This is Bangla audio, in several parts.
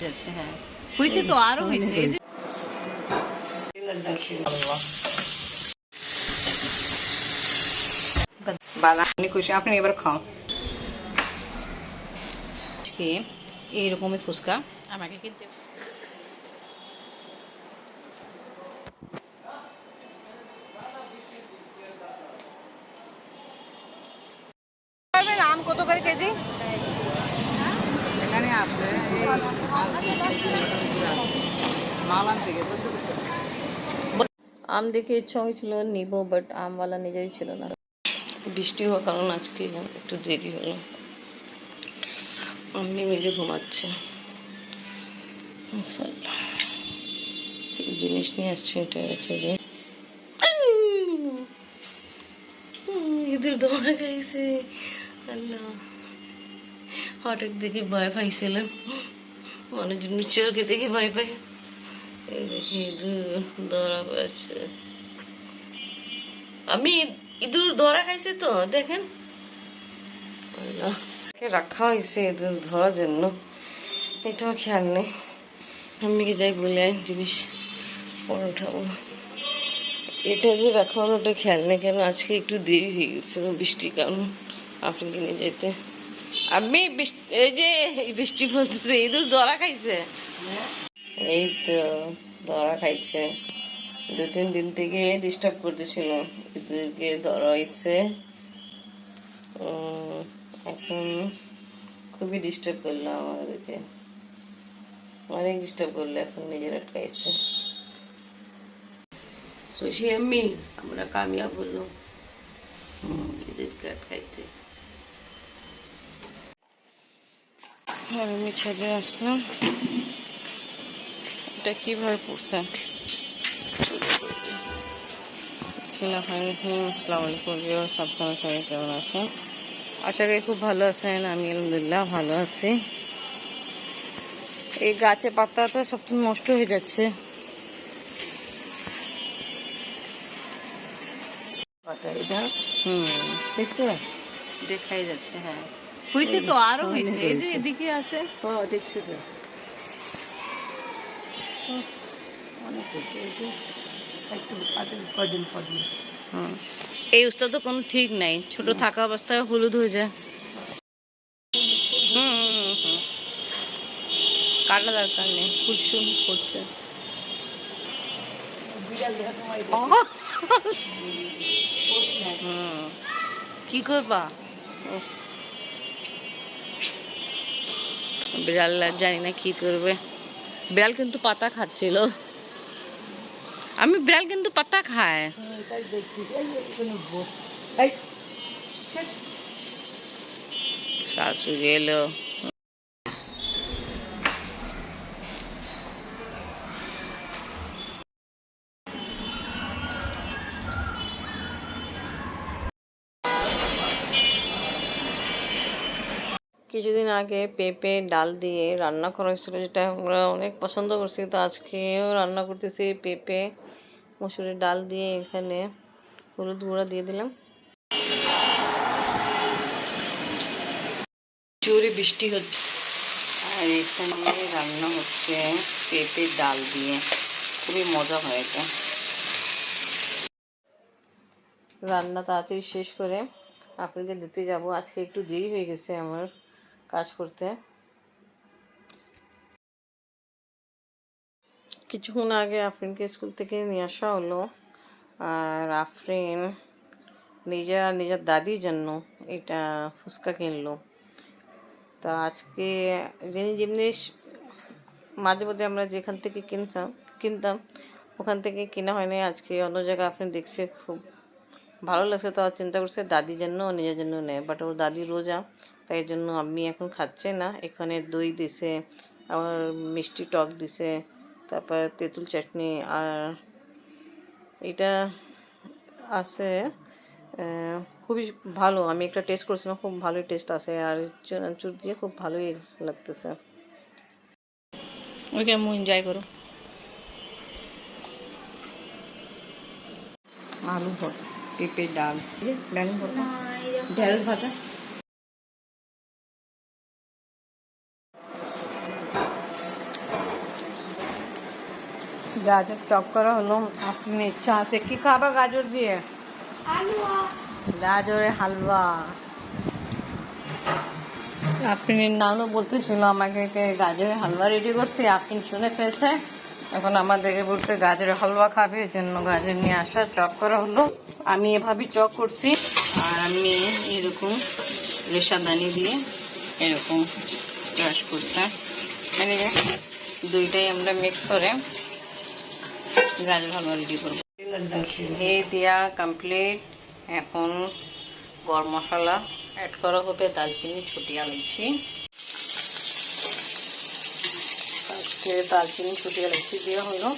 যাচ্ছে হ্যাঁ হয়েছে তো আরও হয়েছে এই যে বালা আমি খুশি আপনি এবার খাও আজকে এইরকমই ফুচকা আমাকে কিনতে পারবেন আম কত করে কেজি এখানে আছে আম দেখে ইচ্ছা হয়েছিল নিব বাট আমওয়ালা ছিল না। বৃষ্টি হওয়ার কারণ আজকে একটু দেরি হলো। আমি মিলে ঘুমাচ্ছে। জিনিস নিয়ে আসছে এটা রেখে দিই ইঁদুর দৌড়া খাইছে আল্লাহ। হঠাৎ দেখে ভয় পাইছিলাম। মানুষজন চোরকে দেখে ভয় পাই। দেখি ইঁদুর ধরা পাচ্ছে আমি ইঁদুর ধরা খাইছে তো, দেখেন। রাখা হয়েছে ইঁদুর ধরার জন্য। এটাও খেয়াল নেই। আমি কি যাই বলে আয় জিনিস পরে উঠাবো এটা যে রাখা হলো, ওটা খেয়াল নেই। কেন? আজকে একটু দেরি হয়ে গেছিল বৃষ্টির কারণ। আপনি কিনে যেতে। আমি এই যে বৃষ্টি পড়তেছে ইঁদুর ধরা খাইছে। এই তো ধরা খাইছে। দু তিন দিন থেকে ডিস্টার্ব করতেছিল এদেরকে ধরা হয়েছে এখন খুবই ডিস্টার্ব করল আমাদেরকে। অনেক ডিস্টার্ব করল এখন নিজের আটকাইছে খুশি আমি আমরা কামিয়াব হলো হুম, এদেরকে আটকাইতে। আর আমি ছেলে আসলাম। এটা কীভাবে পড়ছে? আসসালামু আলাইকুম ভিউয়ার্স আপনারা সবাই কেমন আছেন? আশা করি খুব ভালো আছেন আমি আলহামদুলিল্লাহ ভালো আছি। এই গাছে পাতা তো সব নষ্ট হয়ে যাচ্ছে। পাতা এটা? হুম। দেখছ? দেখাই যাচ্ছে হ্যাঁ। হয়েছে তো আরও হয়েছে এই যে এদিকে আছে। হ্যাঁ দেখছি তো। অনেক হয়েছে এই যে একটু এই উস্তা তো কোনো ঠিক নাই ছোট থাকা অবস্থায় হলুদ হয়ে যায়। কাটা দরকার নেই কুসুম করছে। কি করবা? বিড়াল জানি না কি করবে। বিড়াল কিন্তু পাতা খাচ্ছিল। আমি বিড়াল কিন্তু পাতা খায় শাশুড়ি দেখছি কিছুদিন আগে পেঁপে ডাল দিয়ে রান্না করা হয়েছিল যেটা আমরা অনেক পছন্দ করছি। তো আজকেও রান্না করতেছি পেঁপে মসুরের ডাল দিয়ে এখানে হলুদ গুঁড়া দিয়ে দিলাম। জোরে বৃষ্টি হচ্ছে। আর এখানে রান্না হচ্ছে পেঁপে ডাল দিয়ে। খুবই মজা হয় এটা। রান্না তাড়াতাড়ি শেষ করে আপনাকে দিতে যাব। আজকে একটু দেরি হয়ে গেছে আমার। কাজ করতে। কিছুক্ষণ আগে আফরিনকে স্কুল থেকে নিয়ে আসা হলো। আর আফরিন নিজের আর নিজের দাদির জন্য এটা ফুচকা কিনলো। তা আজকে যিনি জিনিস মাঝে মধ্যে আমরা যেখান থেকে কিনতাম কিনতাম, ওখান থেকে কেনা হয়নি। আজকে অন্য জায়গায় আপনি দেখছে খুব ভালো লাগছে তো চিন্তা করছে দাদির জন্য ও নিজের জন্য নেয়। বাট ওর দাদি রোজা তাই জন্য আমি এখন খাচ্ছে না। এখানে দই দিছে আবার মিষ্টি টক দিছে তারপর তেঁতুল চাটনি আর এটা আছে খুবই ভালো। আমি একটা টেস্ট করেছিলাম খুব ভালোই টেস্ট আছে। আর চুর দিয়ে খুব ভালোই লাগতেছে। ওই কেমন এনজয় করো। আলু ভর্তা। পেঁপে ডাল এই যে বেগুন ভর্তা ঢেঁড়স ভাজা গাজর চপ করা হলো আপনি ইচ্ছা আছে কি খাবা গাজর দিয়ে গাজরের হালুয়া আপনি নানু বলতেছিল আমাকে যে গাজরের হালুয়া রেডি করছি আপনি শুনে ফেলছে এখন আমাদেরকে বলতে গাজরের হালুয়া খাবে, এই জন্য গাজর নিয়ে আসা চক করা হলো। আমি এভাবে চক করছি, আর আমি এরকম রেশাদানি দিয়ে এরকম ক্রাশ করছি। এদিকে দুইটাই আমরা মিক্স করে গাজর হালুয়া রেডি করব। ঘি দিয়া কমপ্লিট এখন গরম মশলা অ্যাড করা হবে দালচিনি ছুটিয়া লাগছি আজকে দালচিনি ছুটিয়া লাগছি দেওয়া হলো।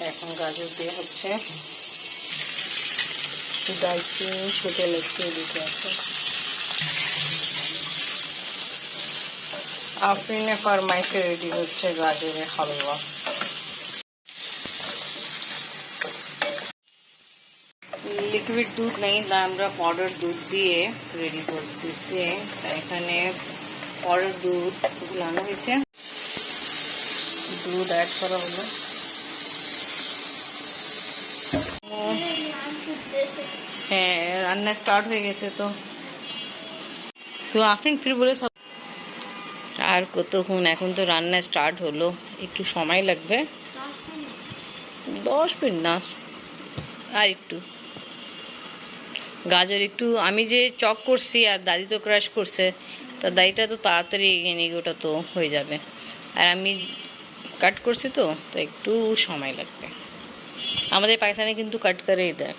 এখন গাজর দিয়ে হচ্ছে। দালচিনি ছুটিয়া লাগছি এদিকে আছে। আফরিনে ফরমাইশে রেডি হচ্ছে গাজরের হালুয়া। লিকুইড দুধ নেই, তাই আমরা পাউডার দুধ দিয়ে রেডি করতেছি। এখানে পাউডার দুধ গুলানো হয়েছে। দুধ অ্যাড করা হলো। হ্যাঁ রান্না স্টার্ট হয়ে গেছে তো। তো আফরিন, ফির বলে সব আর কতক্ষণ? এখন তো রান্না স্টার্ট হলো। একটু সময় লাগবে। দশ মিনিট না। আর একটু। গাজর একটু আমি যে চক করছি আর দাদি তো ক্রাশ করছে, তা দাদিটা তো তাড়াতাড়ি এনে ওটা তো হয়ে যাবে। আর আমি কাট করছি তো তো একটু সময় লাগবে। আমাদের পাকিস্তানে কিন্তু কাট করেই দেয়।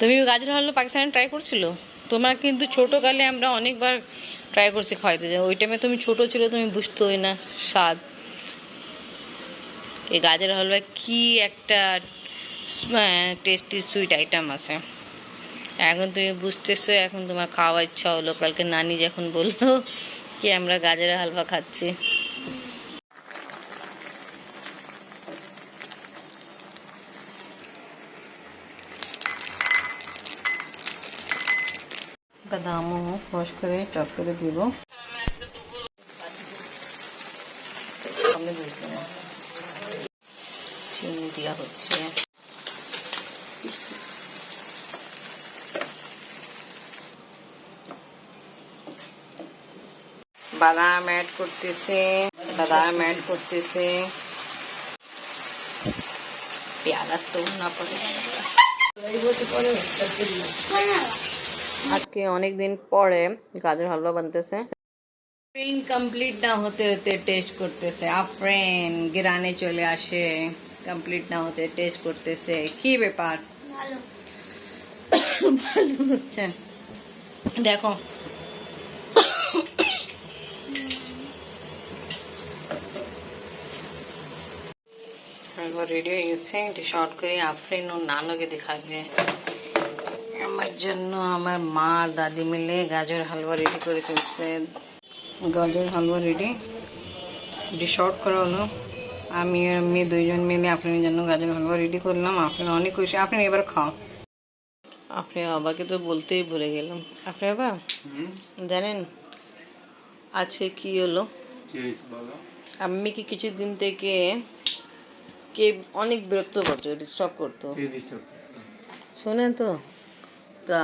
তুমি গাজর হালুয়া পাকিস্তানে ট্রাই করছিল? তোমার কিন্তু ছোটোকালে আমরা অনেকবার ট্রাই করছি খাওয়াইতে যাও ওই টাইমে তুমি ছোট ছিল, তুমি বুঝতোই না স্বাদ। এই গাজর হালুয়া কি একটা টেস্টি সুইট আইটেম আছে। এখন তুমি বুঝতেছো, এখন তোমার খাওয়ার ইচ্ছা হলো। কালকে নানি যখন বলল কি আমরা গাজরের হালুয়া খাচ্ছি। বাদামও ওয়াশ করে করে দিব। চিনি দেওয়া হচ্ছে। বাদাম অ্যাড করতেছে, বাদাম অ্যাড করতেছে। পেয়ারা তো না পড়ে আজকে অনেক দিন পরে গাজর হালুয়া বানতেছে। ট্রেন কমপ্লিট না হতে হতে টেস্ট করতেছে। আফ্রেন গিরানে চলে আসে কমপ্লিট না হতে টেস্ট করতেছে। কি ব্যাপার? ভালো। হচ্ছে। দেখো। হালুয়া রেডি হয়ে গেছে এটি শর্ট করে আফরিন ও নানুকে দেখাবে। আমার জন্য আমার মা দাদি মিলে গাজর হালুয়া রেডি করে ফেলছে। গাজর হালুয়া রেডি এটি শর্ট করা হলো। আমি আর আমি দুইজন মিলে আপনার জন্য গাজর হালুয়া রেডি করলাম। আপনি অনেক খুশি। আপনি এবার খাও। আপনি বাবাকে তো বলতেই ভুলে গেলাম। আপনি বাবা জানেন আজকে কি হলো? আমি কি কিছুদিন থেকে কে অনেক বিরক্ত করতো ডিস্টার্ব করতো? শোনেন তো। তা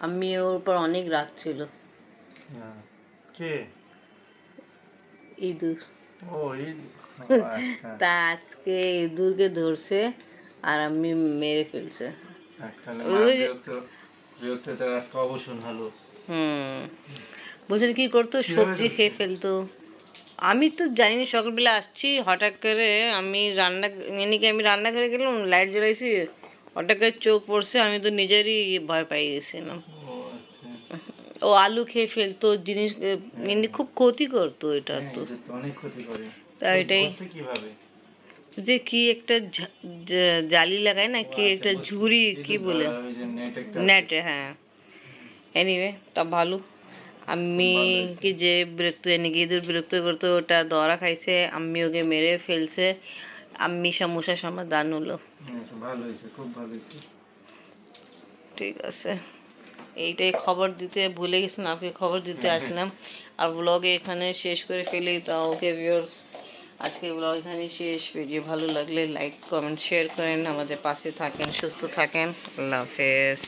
আমি ওর উপর অনেক রাগ ছিল। কে? ইঁদুর। ও আচ্ছা। তা আজকে ইঁদুরকে ধরছে আর আমি মেরে ফেলছে। অবসর হলো। হুম। বুঝলেন কি করতো? সবজি খেয়ে ফেলতো। আমি তো জানি না সকালবেলা আসছি হঠাৎ করে আমি রান্না এদিকে আমি রান্নাঘরে গেলাম? লাইট জ্বালাইছি। করে চোখ পড়ছে আমি তো নিজেরই ভয় পাই গেছিলাম। ও আচ্ছা। ও আলু খেয়ে ফেলতো জিনিস এমনি খুব ক্ষতি করতো এটা হ্যাঁ, তো। এটা অনেক ক্ষতি করে। তা এটাই। কীভাবে? যে কি একটা জালি লাগায় না কি আচ্ছা, একটা ঝুড়ি কি বলে? নেটে হ্যাঁ। এনিওয়ে তা ভালো। আমি কি যে বিরক্ত এনেকে ইঁদুর বিরক্ত করতো ওটা দরা খাইছে আমি ওকে মেরে ফেলছে। আমি সমস্যা সমাধান হলো হ্যাঁ, ভালো হয়েছে খুব ভালো হয়েছে। ঠিক আছে। এইটাই খবর দিতে ভুলে গেছিলাম আপনি খবর দিতে হ্যাঁ, আসলাম। আর ব্লগে এখানে শেষ করে ফেলি তা ওকে ভিউয়ার্স আজকে ব্লগ এখানে শেষ। ভিডিও ভালো লাগলে লাইক কমেন্ট শেয়ার করেন। আমাদের পাশে থাকেন সুস্থ থাকেন। আল্লাহ হাফেজ।